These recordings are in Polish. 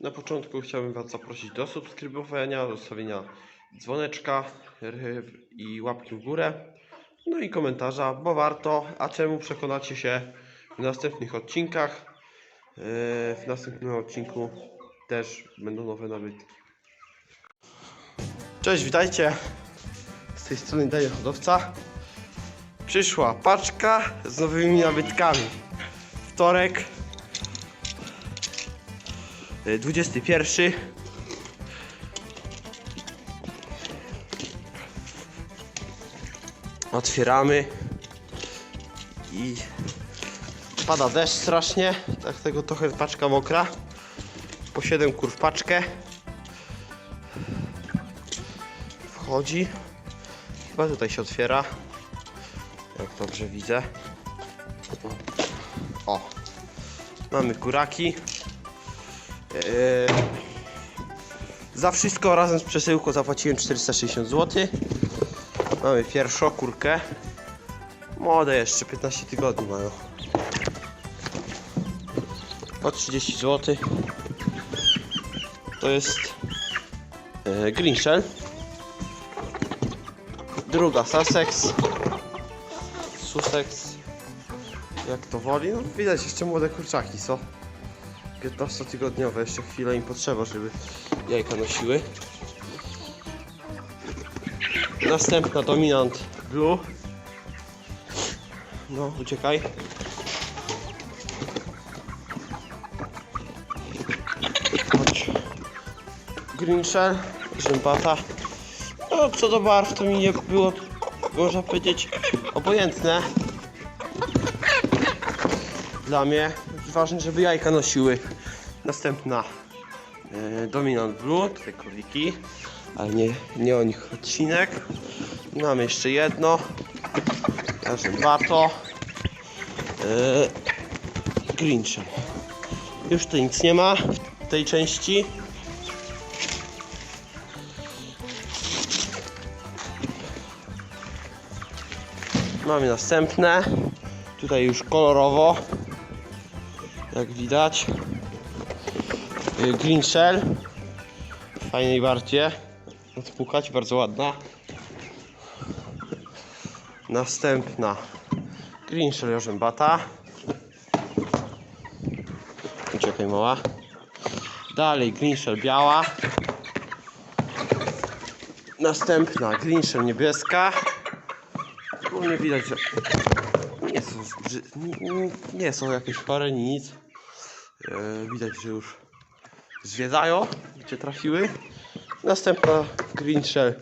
Na początku chciałbym Was zaprosić do subskrybowania, zostawienia dzwoneczka i łapki w górę. No i komentarza, bo warto, a czemu przekonacie się w następnych odcinkach. Yy, W następnym odcinku też będą nowe nabytki. Cześć, witajcie. Z tej strony Daniel Hodowca. Przyszła paczka z nowymi nabytkami. Wtorek, 21. Otwieramy i pada deszcz strasznie, dlatego trochę paczka mokra. Po 7 kur w paczkę. Wchodzi. Chyba tutaj się otwiera. Jak dobrze widzę. O. Mamy kuraki. Eee, za wszystko razem z przesyłką zapłaciłem 460 zł. Mamy pierwszą kurkę. Młode jeszcze, 15 tygodni mają. Po 30 zł. To jest e, Green Shell. Druga Sussex. Sussex. Jak to woli? No widać jeszcze młode kurczaki, co? 15-tygodniowe, jeszcze chwilę im potrzeba, żeby jajka nosiły. Następna dominant blue. No, uciekaj. Chodź. Green shell, rzębata. No, co do barw, to mi nie było, można powiedzieć, obojętne. Dla mnie ważne, żeby jajka nosiły. Następna e, Dominant Blue, te króliki, ale nie, nie o nich odcinek. I mamy jeszcze jedno, Rzębato, e, Green Shell. Już tu nic nie ma w tej części. Mamy następne. Tutaj już kolorowo. Jak widać. Y, Green Shell. W fajnej bardzie. Odpukać, bardzo ładna. Następna. Green Shell Jorzębata. Uciekaj mała. Dalej Green Shell biała. Następna Green Shell niebieska. Tu nie widać, że nie są, nie- nie są jakieś chore, nic. E, widać, że już zwiedzają, gdzie trafiły. Następna green shell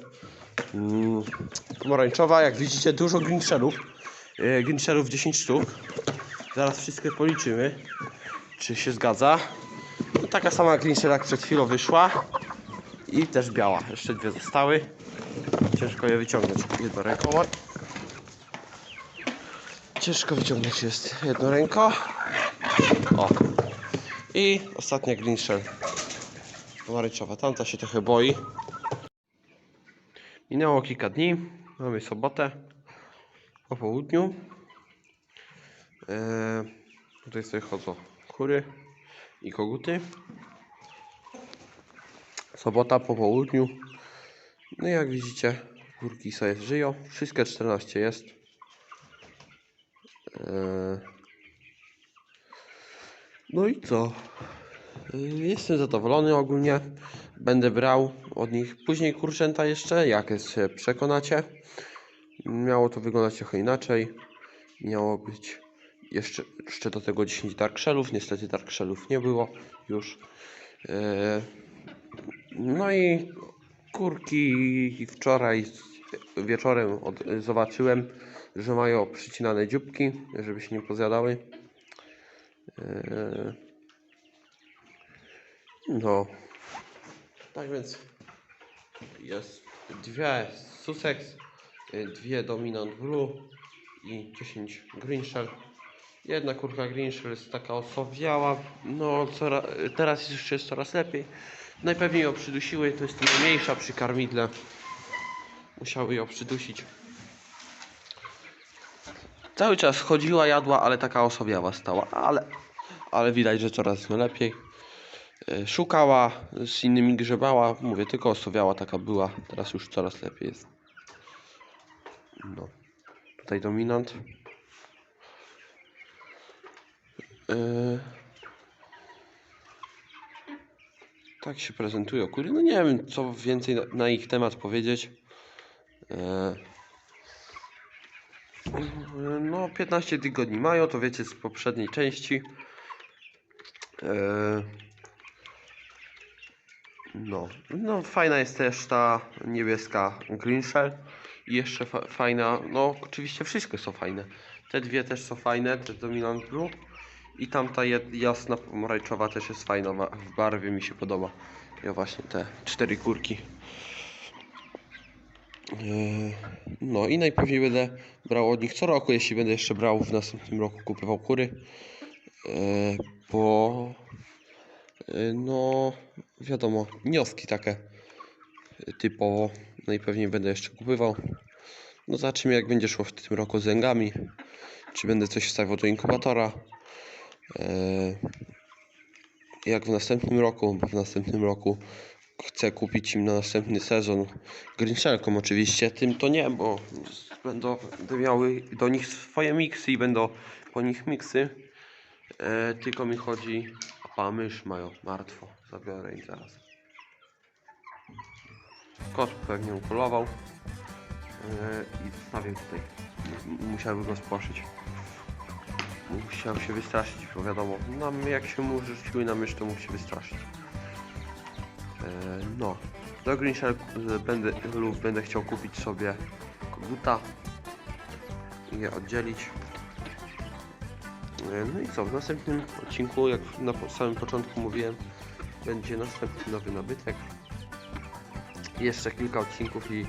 mm, pomarańczowa. Jak widzicie, dużo green shellów. E, green shellów 10 sztuk. Zaraz wszystkie policzymy, czy się zgadza. No, taka sama green shell jak przed chwilą wyszła. I też biała. Jeszcze dwie zostały. Ciężko je wyciągnąć jedną ręką. Ciężko wyciągnąć jest jedną ręką. O. I ostatnia green shell. Pomarańczowa. Tamta się trochę boi. Minęło kilka dni. Mamy sobotę. Po południu. Eee, tutaj sobie chodzą kury i koguty. Sobota po południu. No i jak widzicie, kurki sobie żyją. Wszystkie 14 jest. Eee, No i co? Eee, Jestem zadowolony ogólnie. Będę brał od nich później kurczęta jeszcze, jak się przekonacie. Miało to wyglądać trochę inaczej. Miało być jeszcze, jeszcze do tego 10 dark shellów. Niestety dark shellów nie było już. Eee, No i kurki wczoraj wieczorem zobaczyłem, że mają przycinane dzióbki, żeby się nie pozjadały. Eee, No. Tak więc jest dwie Sussex, y, dwie Dominant Blue i 10 Green Shell. Jedna kurka Green Shell jest taka osowiała, no cora, teraz już jest coraz lepiej. Najpewniej ją przydusiły, to jest najmniejsza przy karmidle. Musiały ją przydusić. Cały czas chodziła, jadła, ale taka osobiała stała, ale, ale widać, że coraz lepiej. e, szukała, z innymi grzebała. Mówię, tylko osowiała taka była. Teraz już coraz lepiej jest. No. Tutaj dominant. E, tak się prezentują kury. No nie wiem, co więcej na, na ich temat powiedzieć. E, no, 15 tygodni mają, to wiecie z poprzedniej części. E, no, no, fajna jest też ta niebieska Green Shell. I jeszcze fa fajna, no oczywiście wszystkie są fajne. Te dwie też są fajne, te Dominant Blue. I tamta jasna pomarańczowa też jest fajna w barwie, mi się podoba. Ja właśnie te cztery kurki. Yy, No i najpewniej będę brał od nich co roku, jeśli będę jeszcze brał w następnym roku, kupował kury. Yy, Bo yy, no wiadomo, wnioski takie typowo najpewniej będę jeszcze kupował. No zobaczymy jak będzie szło w tym roku z zęgami. Czy będę coś wstawiał do inkubatora. Jak w następnym roku, bo w następnym roku chcę kupić im na następny sezon Grinchelką oczywiście, tym to nie, bo będą, miały do nich swoje miksy i będą po nich miksy. E, tylko mi chodzi, a mysz mają martwo, zabiorę im zaraz. Kot pewnie ukolował e, i zostawię tutaj. Musiałby go spłoszyć. Musiał się wystraszyć, bo wiadomo, jak się mu rzuciły na mysz, to mógł się wystraszyć. E, No, do Green Shell e, będę, lub będę chciał kupić sobie koguta i je oddzielić. E, No i co, w następnym odcinku, jak na samym początku mówiłem, będzie następny nowy nabytek. Jeszcze kilka odcinków i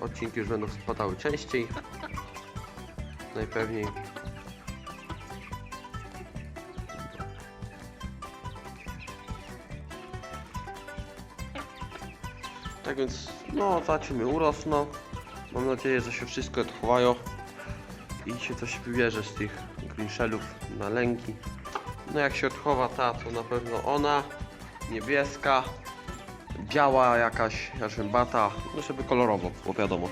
odcinki już będą spadały częściej. Najpewniej. Tak więc, no, zobaczymy, urosną. Mam nadzieję, że się wszystko odchowają i się coś wybierze z tych green shellów na lęki. No, jak się odchowa ta, to na pewno ona, niebieska, biała jakaś jarzębata, no żeby kolorowo, bo wiadomo.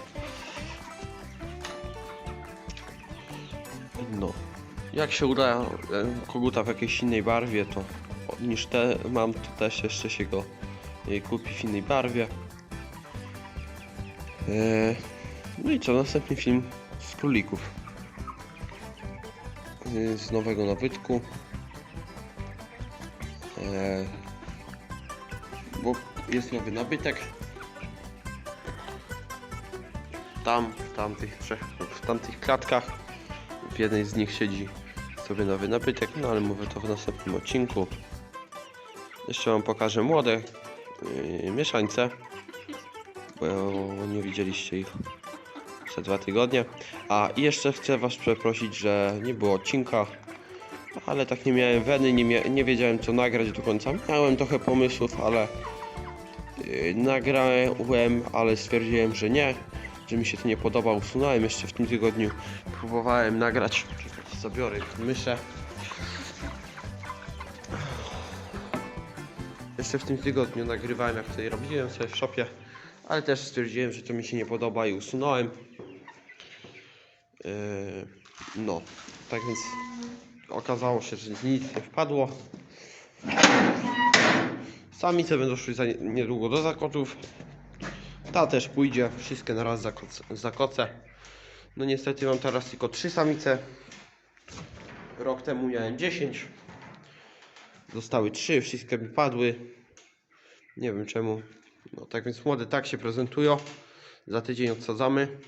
No, jak się uda e, koguta w jakiejś innej barwie, to niż te mam, to też jeszcze się go e, kupi w innej barwie. Eee, No i co, następny film z królików. Eee, Z nowego nabytku. Eee, Bo jest nowy nabytek. Tam, w tamtych trzech, w tamtych klatkach. W jednej z nich siedzi sobie nowy nabytek, no ale mówię to w następnym odcinku. Jeszcze wam pokażę młode yy, mieszańce bo nie widzieliście ich przez dwa tygodnie. A jeszcze chcę Was przeprosić, że nie było odcinka, ale tak nie miałem weny, nie, mia nie wiedziałem co nagrać do końca. Miałem trochę pomysłów, ale yy, nagrałem, ale stwierdziłem, że nie, że mi się to nie podoba. Usunąłem jeszcze w tym tygodniu. Próbowałem nagrać. Zabiorę myszę. Jeszcze w tym tygodniu nagrywałem, jak tutaj robiłem sobie w shopie, ale też stwierdziłem, że to mi się nie podoba i usunąłem. Yy, no, tak więc okazało się, że nic nie wpadło. Samice będą szły za nie- niedługo do zakotów. Ta też pójdzie, wszystkie na raz zakoce. No niestety mam teraz tylko trzy samice. Rok temu miałem 10. Zostały trzy, wszystkie mi padły. Nie wiem czemu. No tak więc młode tak się prezentują. Za tydzień odsadzamy.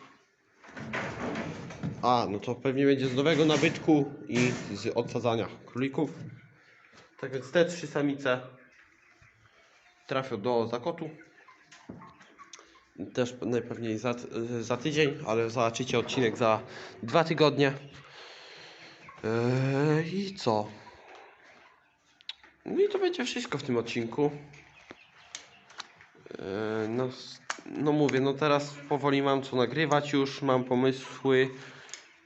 A, no to pewnie będzie z nowego nabytku i z odsadzania królików. Tak więc te trzy samice trafią do zakotu. Też najpewniej za, za tydzień, ale zobaczycie odcinek za dwa tygodnie. Eee, I co? No i to będzie wszystko w tym odcinku. Eee, No, no mówię, no teraz powoli mam co nagrywać już, mam pomysły.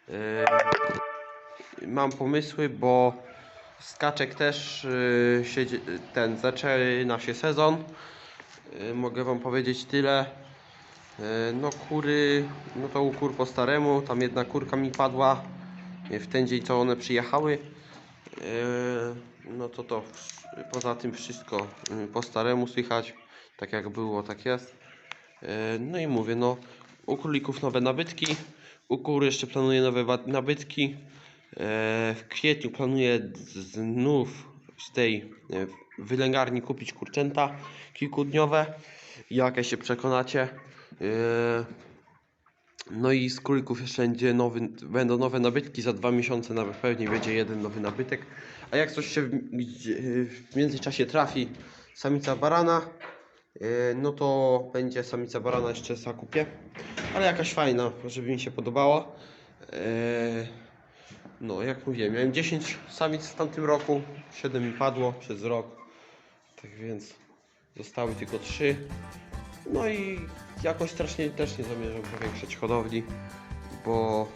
Eee, Mam pomysły, bo Z kaczek też y, siedzi, ten zaczyna się sezon. Mogę wam powiedzieć tyle. No kury, no to u kur po staremu, tam jedna kurka mi padła w ten dzień co one przyjechały. No to to poza tym wszystko y, po staremu słychać, tak jak było, tak jest. E, No i mówię, no u królików nowe nabytki, u kur jeszcze planuję nowe nabytki. E, W kwietniu planuję znów z tej e, wylęgarni kupić kurczęta kilkudniowe. Jak się przekonacie. No i z królików jeszcze będzie nowy, będą nowe nabytki. Za dwa miesiące nawet pewnie będzie jeden nowy nabytek. A jak coś się w, w międzyczasie trafi samica barana, no to będzie samica barana jeszcze zakupię. Ale jakaś fajna, żeby mi się podobała. Yy, No, jak mówiłem, miałem 10 samic w tamtym roku, 7 mi padło przez rok. Tak więc zostały tylko 3. No i jakoś strasznie też nie zamierzam powiększać hodowli, bo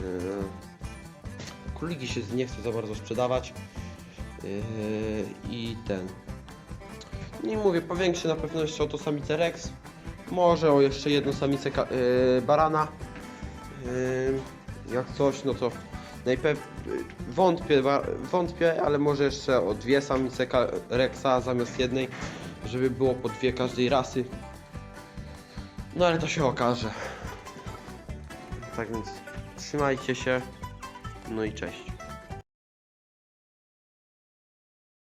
yy, króliki się nie chce za bardzo sprzedawać. Yy, I ten, nie mówię, powiększy na pewno jeszcze o to samicę Rex. Może o jeszcze jedną samicę yy, barana. Yy, jak coś, no to najpewniej wątpię, wa- wątpię, ale może jeszcze o dwie samice Rexa zamiast jednej, żeby było po dwie każdej rasy. No ale to się okaże. Tak więc trzymajcie się. No i cześć.